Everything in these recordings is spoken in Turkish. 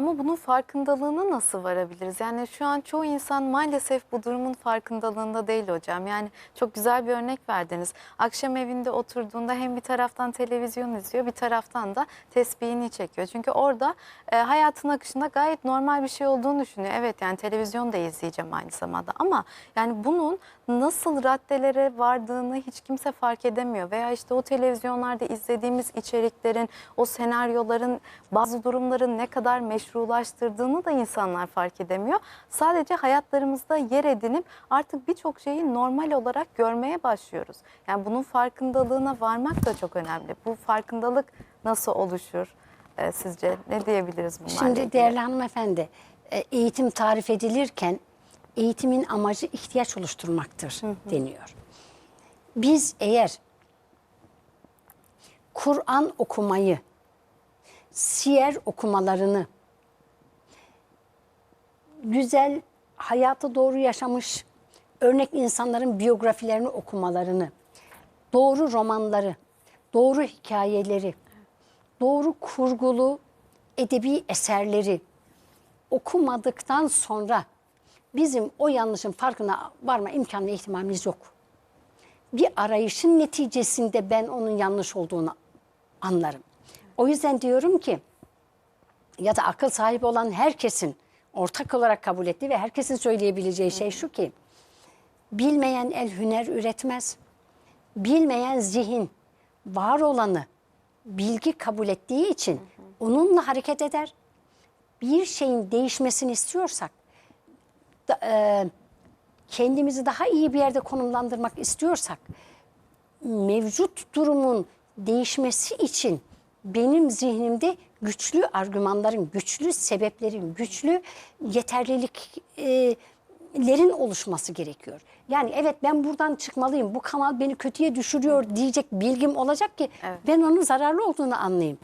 Ama bunun farkındalığına nasıl varabiliriz? Yani şu an çoğu insan maalesef bu durumun farkındalığında değil hocam. Yani çok güzel bir örnek verdiniz. Akşam evinde oturduğunda hem bir taraftan televizyon izliyor bir taraftan da tesbihini çekiyor. Çünkü orada e, hayatın akışında gayet normal bir şey olduğunu düşünüyor. Evet yani televizyon da izleyeceğim aynı zamanda ama yani bunun nasıl raddelere vardığını hiç kimse fark edemiyor. Veya işte o televizyonlarda izlediğimiz içeriklerin, o senaryoların bazı durumların ne kadar meşrulaştırdığını da insanlar fark edemiyor. Sadece hayatlarımızda yer edinip artık birçok şeyi normal olarak görmeye başlıyoruz. Yani bunun farkındalığına varmak da çok önemli. Bu farkındalık nasıl oluşur e, sizce? Ne diyebiliriz bunlarla Şimdi ilgili? değerli hanımefendi, e, eğitim tarif edilirken eğitimin amacı ihtiyaç oluşturmaktır deniyor. Biz eğer Kur'an okumayı, siyer okumalarını, güzel hayatı doğru yaşamış örnek insanların biyografilerini okumalarını, doğru romanları, doğru hikayeleri, doğru kurgulu edebi eserleri okumadıktan sonra bizim o yanlışın farkına varma imkanı ve ihtimalimiz yok. Bir arayışın neticesinde ben onun yanlış olduğunu anlarım. O yüzden diyorum ki ya da akıl sahibi olan herkesin ortak olarak kabul ettiği ve herkesin söyleyebileceği şey şu ki bilmeyen el hüner üretmez. Bilmeyen zihin var olanı bilgi kabul ettiği için onunla hareket eder. Bir şeyin değişmesini istiyorsak da- e, kendimizi daha iyi bir yerde konumlandırmak istiyorsak mevcut durumun değişmesi için benim zihnimde güçlü argümanların, güçlü sebeplerin, güçlü yeterliliklerin oluşması gerekiyor. Yani evet ben buradan çıkmalıyım, bu kanal beni kötüye düşürüyor diyecek bilgim olacak ki ben onun zararlı olduğunu anlayayım.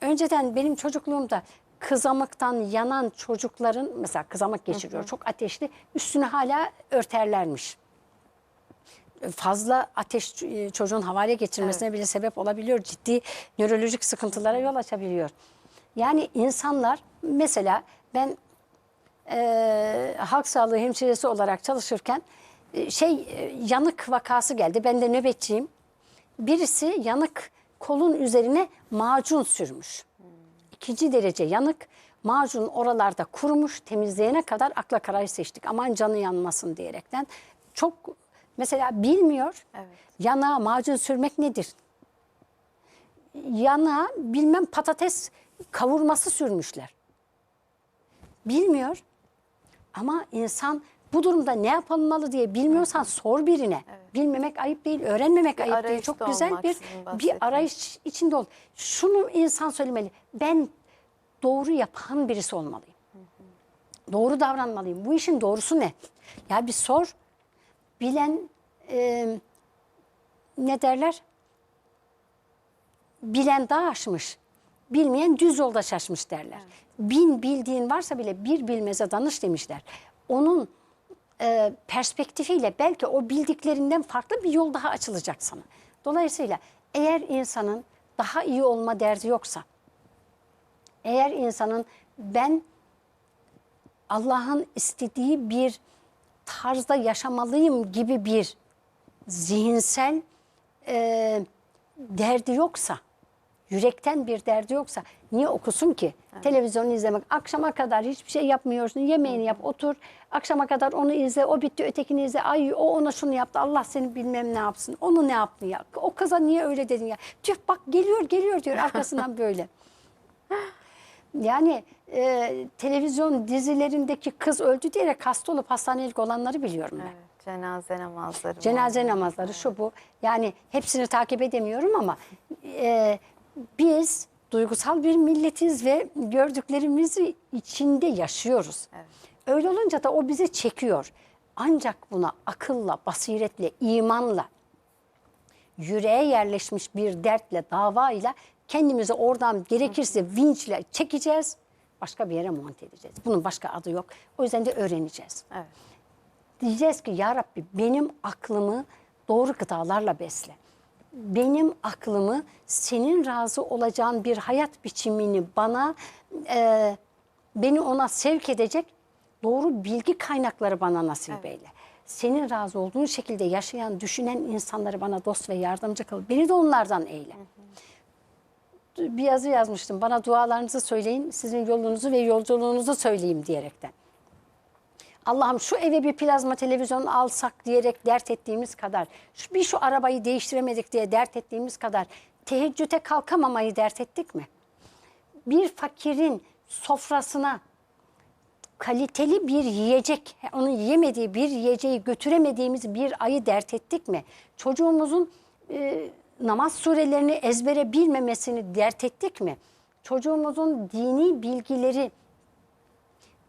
Önceden benim çocukluğumda kızamıktan yanan çocukların mesela kızamak geçiriyor çok ateşli üstünü hala örterlermiş fazla ateş e, çocuğun havale geçirmesine bile sebep olabiliyor. Ciddi nörolojik sıkıntılara yol açabiliyor. Yani insanlar mesela ben e, halk sağlığı hemşiresi olarak çalışırken e, şey e, yanık vakası geldi. Ben de nöbetçiyim. Birisi yanık kolun üzerine macun sürmüş. İkinci derece yanık. Macun oralarda kurumuş. Temizleyene kadar akla karayı seçtik. Aman canı yanmasın diyerekten. Çok mesela bilmiyor. Evet. Yanağa macun sürmek nedir? Yanağa bilmem patates kavurması sürmüşler. Bilmiyor. Ama insan bu durumda ne yapılmalı diye bilmiyorsan sor birine. Bilmemek ayıp değil, öğrenmemek ayıp değil. Çok güzel bir bir arayış içinde ol. Şunu insan söylemeli. Ben doğru yapan birisi olmalıyım. Doğru davranmalıyım. Bu işin doğrusu ne? Ya bir sor. Bilen e, ne derler? Bilen dağ aşmış. Bilmeyen düz yolda şaşmış derler. Bin bildiğin varsa bile bir bilmeze danış demişler. Onun e, perspektifiyle belki o bildiklerinden farklı bir yol daha açılacak sana. Dolayısıyla eğer insanın daha iyi olma derdi yoksa, eğer insanın ben Allah'ın istediği bir tarzda yaşamalıyım gibi bir zihinsel e, derdi yoksa, yürekten bir derdi yoksa niye okusun ki? Televizyon izlemek, akşama kadar hiçbir şey yapmıyorsun, yemeğini yap, otur, akşama kadar onu izle, o bitti ötekini izle, ay o ona şunu yaptı, Allah seni bilmem ne yapsın, onu ne yaptı ya, o kıza niye öyle dedin ya, tüh bak geliyor geliyor diyor arkasından böyle. Yani e, televizyon dizilerindeki kız öldü diyerek hasta olup hastanelik olanları biliyorum ben. Evet, cenaze namazları. Cenaze var. namazları şu bu. Yani hepsini takip edemiyorum ama e, biz duygusal bir milletiz ve gördüklerimizi içinde yaşıyoruz. Öyle olunca da o bizi çekiyor. Ancak buna akılla, basiretle, imanla, yüreğe yerleşmiş bir dertle, davayla kendimizi oradan gerekirse vinçle çekeceğiz. Başka bir yere monte edeceğiz. Bunun başka adı yok. O yüzden de öğreneceğiz. Evet. Diyeceğiz ki ya Rabbi benim aklımı doğru gıdalarla besle. Benim aklımı senin razı olacağın bir hayat biçimini bana e, beni ona sevk edecek doğru bilgi kaynakları bana nasip eyle. Senin razı olduğun şekilde yaşayan, düşünen insanları bana dost ve yardımcı kıl. Beni de onlardan eyle. Bir yazı yazmıştım. Bana dualarınızı söyleyin, sizin yolunuzu ve yolculuğunuzu söyleyeyim diyerekten. Allah'ım şu eve bir plazma televizyon alsak diyerek dert ettiğimiz kadar, şu- bir şu arabayı değiştiremedik diye dert ettiğimiz kadar teheccüde kalkamamayı dert ettik mi? Bir fakirin sofrasına kaliteli bir yiyecek, onun yiyemediği bir yiyeceği götüremediğimiz bir ayı dert ettik mi? Çocuğumuzun e, namaz surelerini ezbere bilmemesini dert ettik mi? Çocuğumuzun dini bilgileri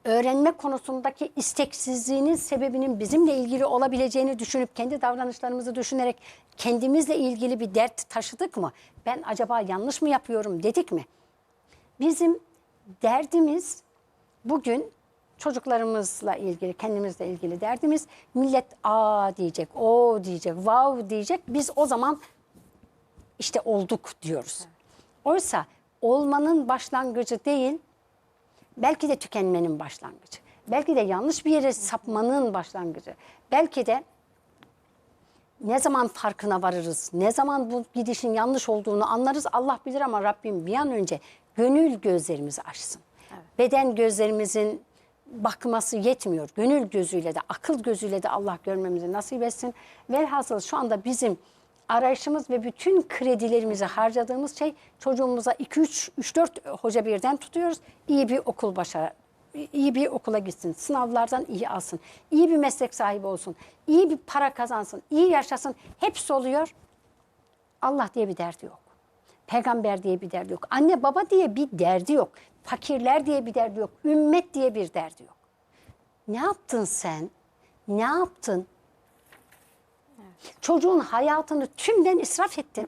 öğrenme konusundaki isteksizliğinin sebebinin bizimle ilgili olabileceğini düşünüp kendi davranışlarımızı düşünerek kendimizle ilgili bir dert taşıdık mı? Ben acaba yanlış mı yapıyorum dedik mi? Bizim derdimiz bugün çocuklarımızla ilgili, kendimizle ilgili derdimiz millet aa diyecek, o diyecek, wow diyecek. Biz o zaman işte olduk diyoruz. Oysa olmanın başlangıcı değil, belki de tükenmenin başlangıcı. Belki de yanlış bir yere sapmanın başlangıcı. Belki de ne zaman farkına varırız, ne zaman bu gidişin yanlış olduğunu anlarız Allah bilir ama Rabbim bir an önce gönül gözlerimizi açsın. Beden gözlerimizin bakması yetmiyor. Gönül gözüyle de, akıl gözüyle de Allah görmemizi nasip etsin. Velhasıl şu anda bizim arayışımız ve bütün kredilerimizi harcadığımız şey çocuğumuza 2-3, 3-4 hoca birden tutuyoruz. İyi bir okul başar, iyi bir okula gitsin, sınavlardan iyi alsın, iyi bir meslek sahibi olsun, iyi bir para kazansın, iyi yaşasın. Hepsi oluyor. Allah diye bir derdi yok. Peygamber diye bir derdi yok. Anne baba diye bir derdi yok. Fakirler diye bir derdi yok. Ümmet diye bir derdi yok. Ne yaptın sen? Ne yaptın? Çocuğun hayatını tümden israf ettin.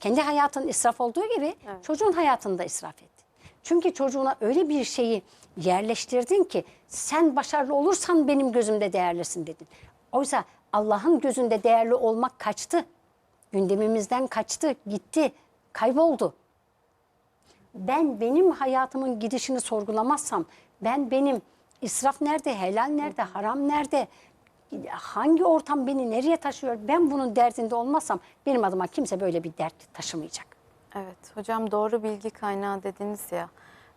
Kendi hayatın israf olduğu gibi çocuğun hayatını da israf ettin. Çünkü çocuğuna öyle bir şeyi yerleştirdin ki sen başarılı olursan benim gözümde değerlisin dedin. Oysa Allah'ın gözünde değerli olmak kaçtı. Gündemimizden kaçtı, gitti, kayboldu. Ben benim hayatımın gidişini sorgulamazsam, ben benim israf nerede, helal nerede, haram nerede, hangi ortam beni nereye taşıyor, ben bunun derdinde olmazsam benim adıma kimse böyle bir dert taşımayacak. Evet hocam doğru bilgi kaynağı dediniz ya.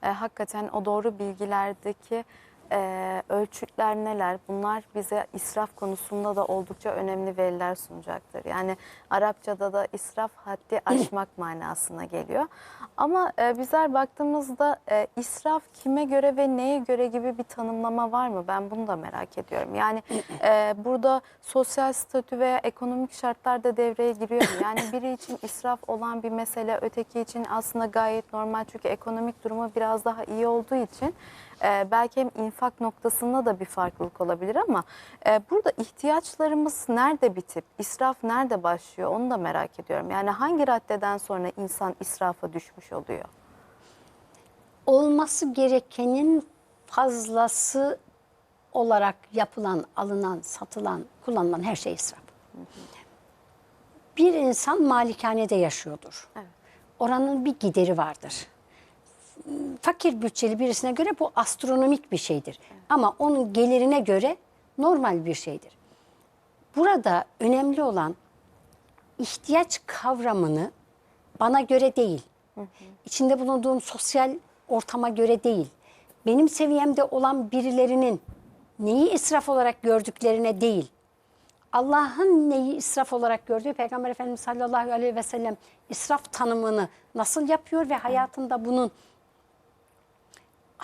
E, hakikaten o doğru bilgilerdeki e, ölçütler neler? Bunlar bize israf konusunda da oldukça önemli veriler sunacaktır. Yani Arapçada da israf haddi aşmak manasına geliyor. Ama e, bizler baktığımızda e, israf kime göre ve neye göre gibi bir tanımlama var mı? Ben bunu da merak ediyorum. Yani e, burada sosyal statü veya ekonomik şartlar da devreye giriyor mu? Yani biri için israf olan bir mesele öteki için aslında gayet normal. Çünkü ekonomik durumu biraz daha iyi olduğu için e, belki hem infak noktasında da bir farklılık olabilir ama e, burada ihtiyaçlarımız nerede bitip israf nerede başlıyor onu da merak ediyorum. Yani hangi raddeden sonra insan israfa düşmüş oluyor? olması gerekenin fazlası olarak yapılan, alınan, satılan, kullanılan her şey israf. Bir insan malikanede yaşıyordur. Evet. Oranın bir gideri vardır. Fakir bütçeli birisine göre bu astronomik bir şeydir. Ama onun gelirine göre normal bir şeydir. Burada önemli olan ihtiyaç kavramını bana göre değil, içinde bulunduğum sosyal ortama göre değil, benim seviyemde olan birilerinin neyi israf olarak gördüklerine değil, Allah'ın neyi israf olarak gördüğü Peygamber Efendimiz sallallahu aleyhi ve sellem israf tanımını nasıl yapıyor ve hayatında bunun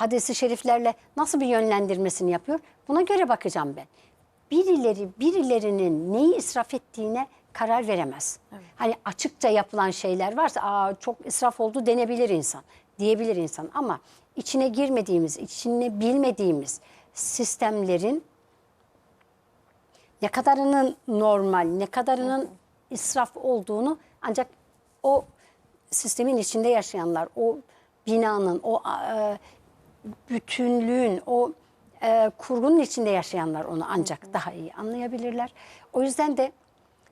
hadisi şeriflerle nasıl bir yönlendirmesini yapıyor? Buna göre bakacağım ben. Birileri birilerinin neyi israf ettiğine karar veremez. Hani açıkça yapılan şeyler varsa Aa, çok israf oldu denebilir insan, diyebilir insan. Ama içine girmediğimiz, içine bilmediğimiz sistemlerin ne kadarının normal, ne kadarının israf olduğunu ancak o sistemin içinde yaşayanlar, o binanın, o e, bütünlüğün, o e, kurgunun içinde yaşayanlar onu ancak daha iyi anlayabilirler. O yüzden de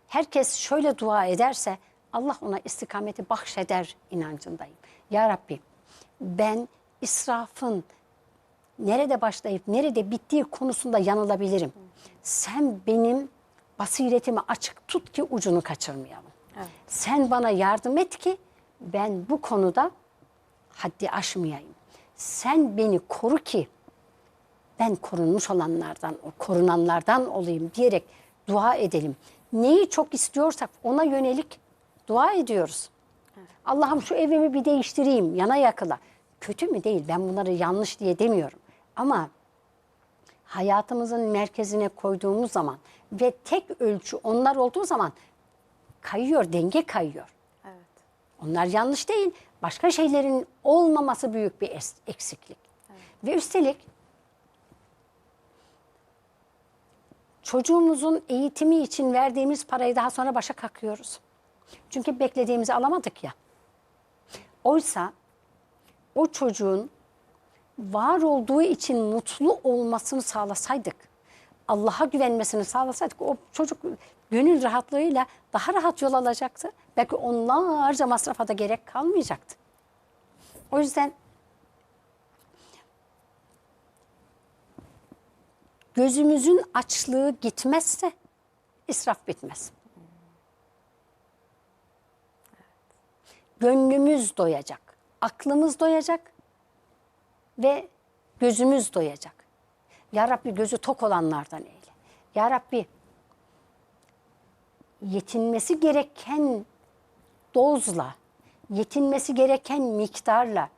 herkes şöyle dua ederse Allah ona istikameti bahşeder inancındayım. Ya Rabbi ben israfın nerede başlayıp nerede bittiği konusunda yanılabilirim. Sen benim basiretimi açık tut ki ucunu kaçırmayalım. Evet. Sen bana yardım et ki ben bu konuda haddi aşmayayım. Sen beni koru ki ben korunmuş olanlardan, korunanlardan olayım diyerek dua edelim. Neyi çok istiyorsak ona yönelik dua ediyoruz. Allah'ım şu evimi bir değiştireyim yana yakıla. Kötü mü değil ben bunları yanlış diye demiyorum. Ama hayatımızın merkezine koyduğumuz zaman ve tek ölçü onlar olduğu zaman kayıyor, denge kayıyor. Evet. Onlar yanlış değil. Başka şeylerin olmaması büyük bir eksiklik. Ve üstelik çocuğumuzun eğitimi için verdiğimiz parayı daha sonra başa kakıyoruz. Çünkü beklediğimizi alamadık ya. Oysa o çocuğun var olduğu için mutlu olmasını sağlasaydık, Allah'a güvenmesini sağlasaydık o çocuk gönül rahatlığıyla daha rahat yol alacaktı. Belki onlarca masrafa da gerek kalmayacaktı. O yüzden gözümüzün açlığı gitmezse israf bitmez. Gönlümüz doyacak, aklımız doyacak ve gözümüz doyacak. Ya Rabbi gözü tok olanlardan eyle. Ya Rabbi yetinmesi gereken dozla, yetinmesi gereken miktarla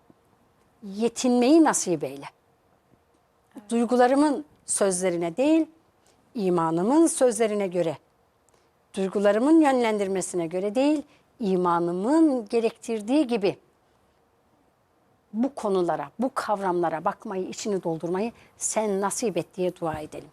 yetinmeyi nasip eyle. Duygularımın sözlerine değil, imanımın sözlerine göre, duygularımın yönlendirmesine göre değil, imanımın gerektirdiği gibi bu konulara, bu kavramlara bakmayı, içini doldurmayı sen nasip et diye dua edelim.